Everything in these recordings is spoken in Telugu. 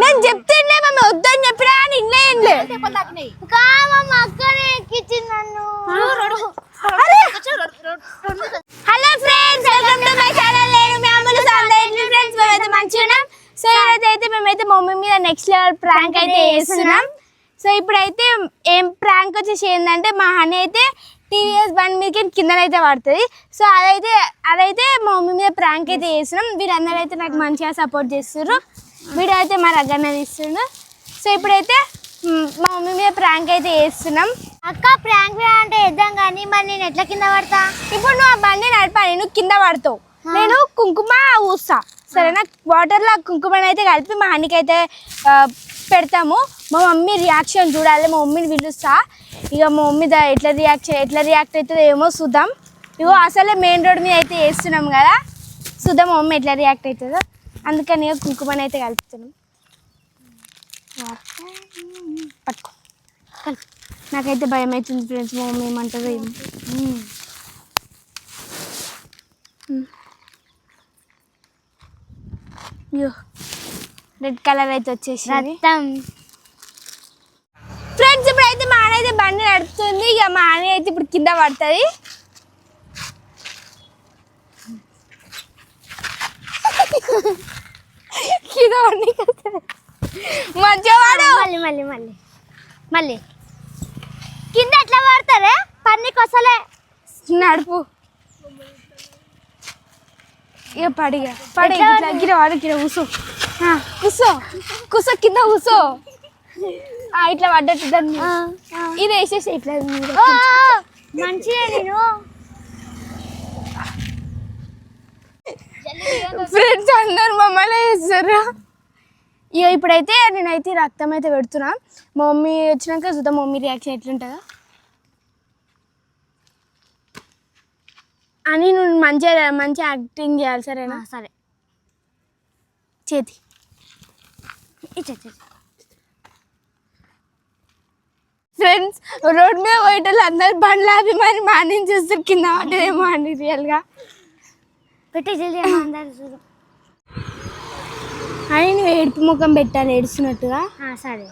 నేను చెప్తుండే మమ్మీ వద్దని చెప్పినా కానీ ఇన్లే ఇన్లే. కామమ్మ అక్కనే ఎక్కించింది నన్ను hello friends welcome to my channel నేను మీ అమ్ములు సందర్శన ఫ్రెండ్స్ మేమైతే మంచిగా సో ఈరోజైతే అయితే మేమైతే మమ్మీ మీద నెక్స్ట్ లెవెల్ ప్రాంక్ అయితే చేస్తున్నాం. సో ఇప్పుడైతే ఏం ప్రాంక్ వచ్చేసి ఏంటంటే మా హనీ అయితే టీవీఎస్ బండి మీదకి కిందనైతే పడుతుంది సో అదైతే అదైతే మా మమ్మీ మీద ప్రాంక్ అయితే వేసినాం వీరందరూ అయితే నాకు మంచిగా సపోర్ట్ చేస్తున్నారు వీడియో అయితే మా రగ్గన్న తీస్తుండ్రు సో ఇప్పుడైతే మ్, మమ్మీ మీద ప్రాంక్ అయితే చేస్తున్నాం. అక్క ప్రాంక్ అంటే వేద్దాం కానీ మరి నేను ఎట్లా కింద పడతా? ఇప్పుడు నువ్వు ఆ బండి నడపాలి నువ్వు కింద పడతావు నేను కుంకుమ ఊస్తా. సరేనా? వాటర్లో కుంకుమని అయితే కలిపి మా హనీకి అయితే పెడతాము. మా మమ్మీ రియాక్షన్ చూడాలి మా మమ్మీని పిలుస్తా. ఇక మా మమ్మీ దా ఎట్లా రియాక్ట్ ఎట్లా రియాక్ట్ అవుతుందో ఏమో చూద్దాం. ఇగో అసలే మెయిన్ రోడ్ మీద అయితే వేస్తున్నాం కదా. చూద్దాం మా మమ్మీ ఎట్లా రియాక్ట్ అవుతుందో. అందుకని కుంకుమని అయితే కలుపుతున్నాం పట్టుకో. కలుపు. నాకైతే భయం అవుతుంది ఫ్రెండ్స్ మా మమ్మీ ఏమంటుందో ఏమో. అయ్యో రెడ్ కలర్ అయితే వచ్చేసి ఫ్రెండ్స్ ఇప్పుడు అయితే మా ఆన అయితే బండి నడుపుతుంది. ఇక మా ఆన అయితే ఇప్పుడు కింద పడుతుంది. కింద పడి మంచిగా వాడు మళ్ళీ మళ్ళీ మళ్ళీ. మళ్ళీ. కింద ఎట్లా పడతారే పన్నీకి వస్తలే నడుపు. ఇక పడిగా పడి ఎట్లా ఇట్లా గిర వాడు గిర కూసో. కూసో కూసో కింద కూసో. ఇట్లా పడ్డట్టు ఇది వేసేసి ఇట్లా మంచిగా నేను. ఫ్రెండ్స్ అందరు మమ్మల్ని వేస్తారు ఇక ఇప్పుడైతే నేనైతే రక్తం అయితే పెడుతున్నా. మా మమ్మీ వచ్చినాక చూద్దాం మా మమ్మీ రియాక్షన్ ఎట్లుంటుందో. అని నువ్వు మంచిగా మంచిగా యాక్టింగ్ చేయాలి సరేనా? సరే. చేతి. ఫ్రెండ్స్ రోడ్ మీద పోయేటోళ్ళు అందరు బండ్లు ఆపి మరి మార్నింగ్ చూస్తారు కింద పడ్డదేమో అండి రియల్గా పెట్టి జల్దీ అందరు చూడు అని నువ్వు ఏడుపు ముఖం పెట్టాలి ఏడుస్తున్నట్టుగా ఆ, సరే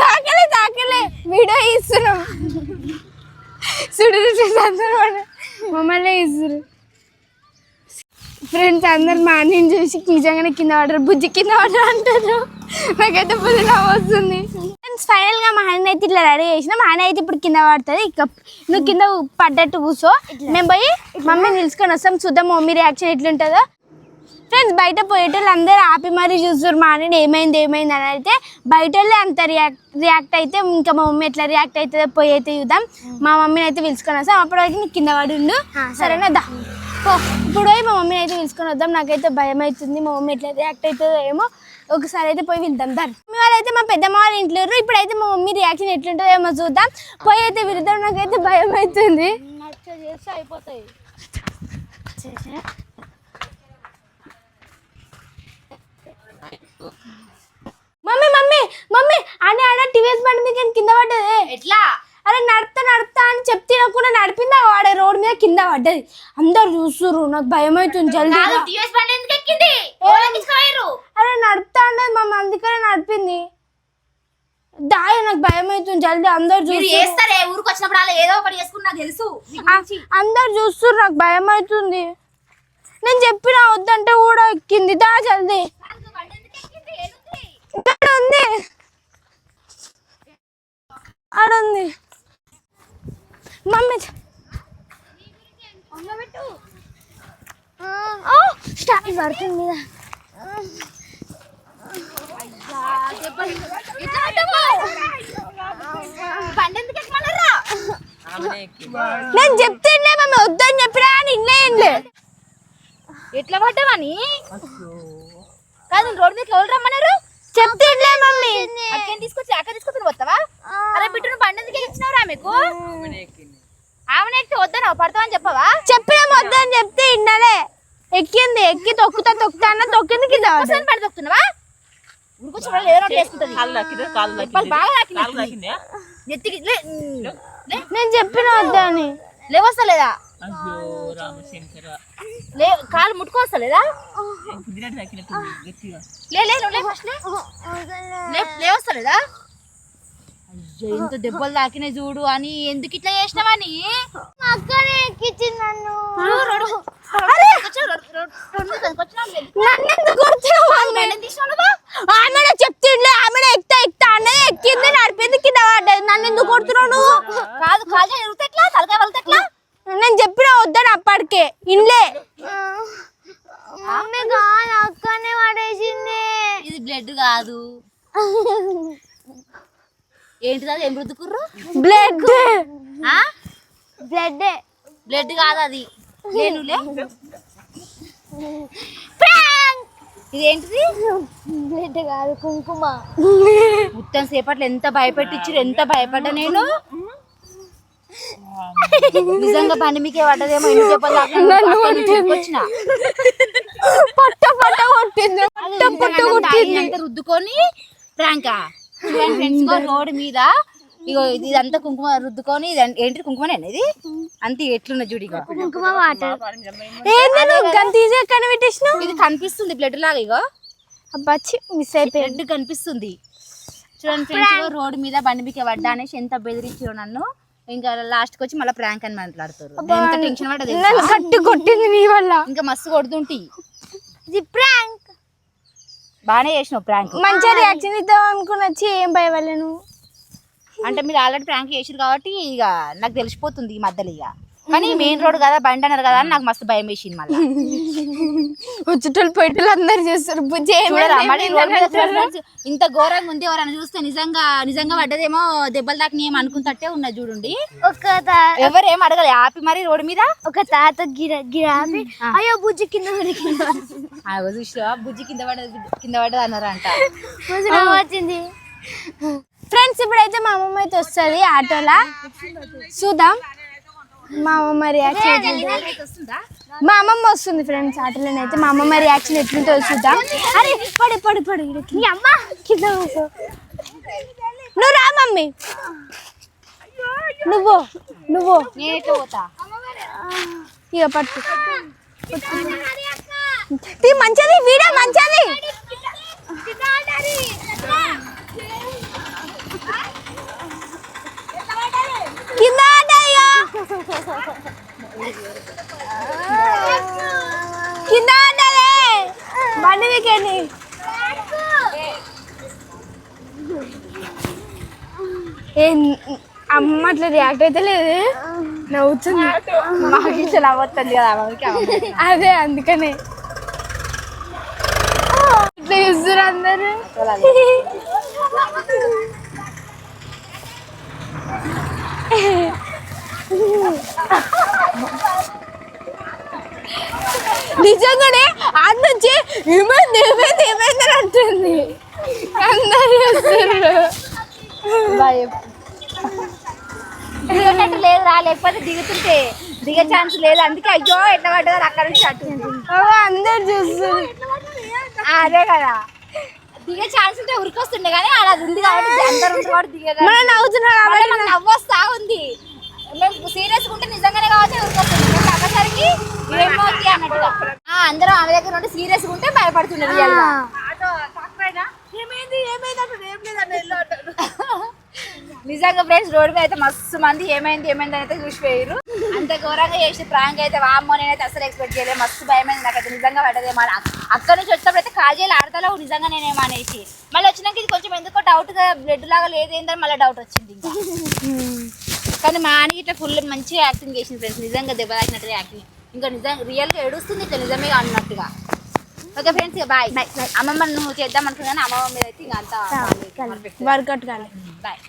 తాకలే తాకలే వీడియో ఇస్తున్నాం చూడు చూడు అందరూ మన- మమ్మల్ని ఇస్తారు ఫ్రెండ్స్ అందరు మార్నింగ్ చూసి నిజంగానే కింద పడరు బుజ్జి కింద పడరు అంటారు నాకైతే బుద్ధి నవ్వు వస్తుంది ఫ్రెండ్స్ ఫైనల్గా మా హనీ అయితే ఇట్లా రెడీ చేసిన మా హనీ అయితే ఇప్పుడు కింద పడుతుంది. ఇక నువ్వు కింద పడ్డట్టు కూర్చో. మేము పోయి మమ్మీ నిలుచుకొని వస్తాం చూద్దాం మమ్మీ రియాక్షన్ ఎట్లుంటుందో. ఫ్రెండ్స్ బయట పోయేటోళ్ళు అందరూ ఆపి మరీ చూస్తారు మా అన్నని ఏమైంది ఏమైంది అని అయితే బయట వాళ్ళే అంత రియాక్ట్ రియాక్ట్ అయితే ఇంకా మా మమ్మీ ఎట్లా రియాక్ట్ అవుతుందో పోయి అయితే చూద్దాం. మా మమ్మీని అయితే పిలుచుకొని వస్తాం. అప్పటివరకు నీకు కింద పడి ఉండు. సరేనా? దా. ఇప్పుడు పోయి మా మమ్మీని అయితే పిలుచుకొని వద్దాం. నాకైతే భయం అవుతుంది మా మమ్మీ ఎట్లా రియాక్ట్ అవుతుందో ఏమో. ఒకసారి అయితే పోయి వెళ్దాం దాన్ని మమ్మీ వాళ్ళైతే మా పెద్దమ్మ వాళ్ళ ఇంట్లో. ఇప్పుడైతే మా మమ్మీ రియాక్షన్ ఎట్లుంటుందో ఏమో చూద్దాం. పోయి అయితే వెళ్దాం నాకైతే భయం అవుతుంది. అయిపోతాయి. మమ్మీ మమ్మీ మమ్మీ అని ఆడ టీవీఎస్ బండి మీద కింద పడ్డది. ఎట్లా? అరే నడుపుతా నడుపుతా అని చెప్తే తినకుండా నడిపిందా? వాడే రోడ్ మీద కింద పడ్డది. అందరు చూస్తుర్రు నాకు భయం అవుతుంది జల్దీ అరే నడుపుతా అన్నది మమ్మ అందుకనే నడిపింది. దాయ నాకు భయం అవుతుంది జల్దీ అందరు మీరు. చేస్తారే? ఊరికి వచ్చినప్పుడు అలా ఏదో ఒకటి చేసుకున్నా తెలుసు. ఆ- అందరు చూస్తుర్రు నాకు భయం అవుతుంది నేను చెప్పిన వద్దంటే కూడా ఎక్కింది. దా జల్దీ. ఇక్కడ ఉంది. బండి ఎందుకు ఎక్కమన్నారా నేను చెప్తుండే మమ్మీ వద్దని చెప్పినా ఇన్లే ఇన్లే. ఎట్లా పడ్డావని కాదు రోడ్ మీద ఎవరు రమ్మన్నారు? చెప్తుండే మమ్మీ. తీసుకొచ్చి అక్క తీసుకొచ్చి పోతావా? అరే బిడ్డ నువ్వు బండి ఎందుకు ఎక్కించినావురా మీకు ఆమెను ఎక్కితే వద్దనా? పడతావని చెప్పవా? చెప్పిన వద్దని చెప్తే ఇన్నలే. ఎక్కింది ఎక్కి తొక్కుతా తొక్కుతా అన్న తొక్కింది కింద. ఒకసారి బండి తొక్కుతున్నావా? ఏదో వేసుకుంటది? బాగా తాకిందా? నెత్తికి నేను చెప్పిన వద్దని లేవస్తలేదా? అయ్యో రామశంకర. లే కాలు ముట్టుకోవస్తలేదా కుదిరట్టు ఇంత దెబ్బలు తాకినాయి చూడు అని ఎందుకు ఇట్లా చేసినావని అక్కనే ఎక్కించింది నన్ను. ఆమె? ఆమె చెప్తుండే ఆమె ఎక్కుతా ఎక్కుతా అన్నది ఎక్కింది నడిపింది కింద పడ్డది. నన్ను ఎందుకు కొడుతున్నావు నువ్వు? కాదు ఎరుగుతా ఎట్లా తలకాయ వెళ్తే ఎట్లా నేను చెప్పిన వద్దని అప్పటికే. ఇన్లే. అక్కనే పడేసింది. ఇది బ్లడ్ కాదు. ఏంటిది అది? ఏం రుద్దుకుర్రు? బ్లడ్? బ్లడ్ బ్లడ్ కాదు అది. లేను లే ఇది ఏంటిది బ్లడ్ కాదు కుంకుమ. మొత్తం సేపట్లో ఎంత భయపెట్టించారు ఎంత భయపడ్డా నేను? నిజంగా బండి మీకే పడ్డదేమో ఎన్ని చెప్పలు వచ్చిన పట్ట పట్ట కొట్టింది పట్ట పట్ట కొట్టింది. రుద్దుకొని ప్రాంకా చూడండి ఫ్రెండ్స్ రోడ్ మీద. ఇగో ఇది ఇదంతా కుంకుమ రుద్దుకొని ఇది ఏంటి కుంకుమనే ఇది? అంతే ఎట్లున్న కుంకుమ వాటర్. ఎక్కడ పెట్టేసినావు ఇది కనిపిస్తుంది బ్లడ్ లాగా ఇగో. మిస్ అయిపోయింది బ్లడ్ కనిపిస్తుంది. చూడండి ఫ్రెండ్స్ రోడ్ మీద బండి మీకే పడ్డా అనేసి ఎంత బెదిరించారు నన్ను. ఇంకా లాస్ట్కి వచ్చి మళ్ళీ ప్రాంక్ అని మాట్లాడుతారు. ఎంత టెన్షన్ కట్టి కొట్టింది నీ వల్ల. ఇంకా మస్తు కొడుతుంటి. ఇది ప్రాంక్. బాగానే చేసినావు ప్రాంక్ మంచిగా రియాక్షన్ ఇద్దాం అనుకుని వచ్చి ఏం భయపడలేను అంటే మీరు ఆల్రెడీ ప్రాంక్ చేసారు కాబట్టి ఇక నాకు తెలిసిపోతుంది ఈ మధ్యలో ఇక. కానీ మెయిన్ రోడ్ కదా బండి అన్నారు కదా అని నాకు మస్తు భయం వేసింది మళ్ళీ. వచ్చేటోళ్ళు పోయేటోళ్ళు అందరు చేస్తారు చూడరా మళ్ళీ రోడ్ మీద ఇంత ఘోరంగా ఉంది ఎవరైనా చూస్తే నిజంగా నిజంగా పడ్డదేమో దెబ్బలు దాకా ఏం అనుకుంటట్టే ఉన్నది చూడండి. ఒక తా- ఎవరు ఏం అడగలే ఆపి మరి రోడ్ మీద? ఒక తాత గిర గిరాపి అయ్యో బుజ్జి కింద కింద ఆగో బుజ్జి కింద పడ్డది కింద పడ్డది అన్నారంట. వచ్చింది. ఫ్రెండ్స్ ఇప్పుడైతే మా అమ్మమ్మ అయితే వస్తుంది ఆటోలా. చూద్దాం. మా అమ్మమ్మ రియాక్షన్ వస్తుందా? మా అమ్మమ్మ వస్తుంది ఫ్రెండ్స్ ఆటోలోనే అయితే మా అమ్మమ్మ రియాక్షన్ ఎట్లుంటుందో చూద్దాం. అరే పడి పడి పడి కింద. నువ్వు రా మమ్మీ. నువ్వు నువ్వు. ఇక పట్టు. మంచిది వీడియో మంచిది కింద పడ్డాయిగా. కింద పడ్డది బండి వీకెండి ఏ అమ్మ అట్లా రియాక్ట్ అయితే లేదు. నవ్వుతుంది. మాకు ఇట్లా నవ్వుతుంది కదా ఆమెకి అదే అందుకనే. ఇట్లా చూస్తారు అందరు. నిజంగానే నుంచి ఏమైంది ఏమైంది ఏమైంది అని అంటుంది. అందరు లేదు రా లేకపోతే దిగుతుంటే దిగే ఛాన్స్ లేదు. అందుకే అయ్యో ఎట్లా పడ్డది అక్కడ నుంచి అటు అందరు చూస్తారు ఆ, అదే కదా. దిగే ఛాన్స్ ఉంటే ఉరికొస్తుండే కానీ అలా అది ఉంది కాబట్టి అందరు కాబట్టి దిగేదా నవ్వుతున్నాం కాబట్టి మాకు నవ్వు వస్తా ఉంది. మేము సీరియస్ ఉంటే నిజంగానే కావచ్చు ఉరికొస్తుంది నవ్వేసరికి ఏమవుతుంది అన్నట్టుగా. ఆ, అందరం ఆమె దగ్గర ఉంటే సీరియస్ ఉంటే గా నిజంగా ఫ్రెండ్స్ రోడ్ మీద అయితే మస్తు మంది ఏమైంది ఏమైంది అయితే చూసిపోయారు. అంత ఘోరంగా చేసి ప్రాంక్ అయితే వామ్మో నేనైతే అసలు ఎక్స్పెక్ట్ చేయలేదు మస్తు భయమైంది నాకైతే నిజంగా పడ్డదేమో అని. అక్కడ నుంచి వచ్చినప్పుడు అయితే కాజేలు ఆడతలో నిజంగా నేనేమో అనేసి మళ్ళీ వచ్చినాక ఇది కొంచెం ఎందుకో డౌట్గా బ్లడ్ లాగా లేదేందని మళ్ళీ డౌట్ వచ్చింది ఇంకా. కానీ మా అని ఇట్లా ఫుల్ మంచిగా యాక్టింగ్ చేసింది ఫ్రెండ్స్ నిజంగా దెబ్బ తాకినట్టు యాక్టింగ్ ఇంకా నిజంగా రియల్గా ఏడుస్తుంది ఇట్లా నిజమే అన్నట్టుగా. ఓకే ఫ్రెండ్స్ బాయ్ అమ్మమ్మ నువ్వు చేద్దాం అనుకున్నాను అమ్మమ్మ మీద అయితే ఇంకా అంతా వర్కౌట్ కానీ బాయ్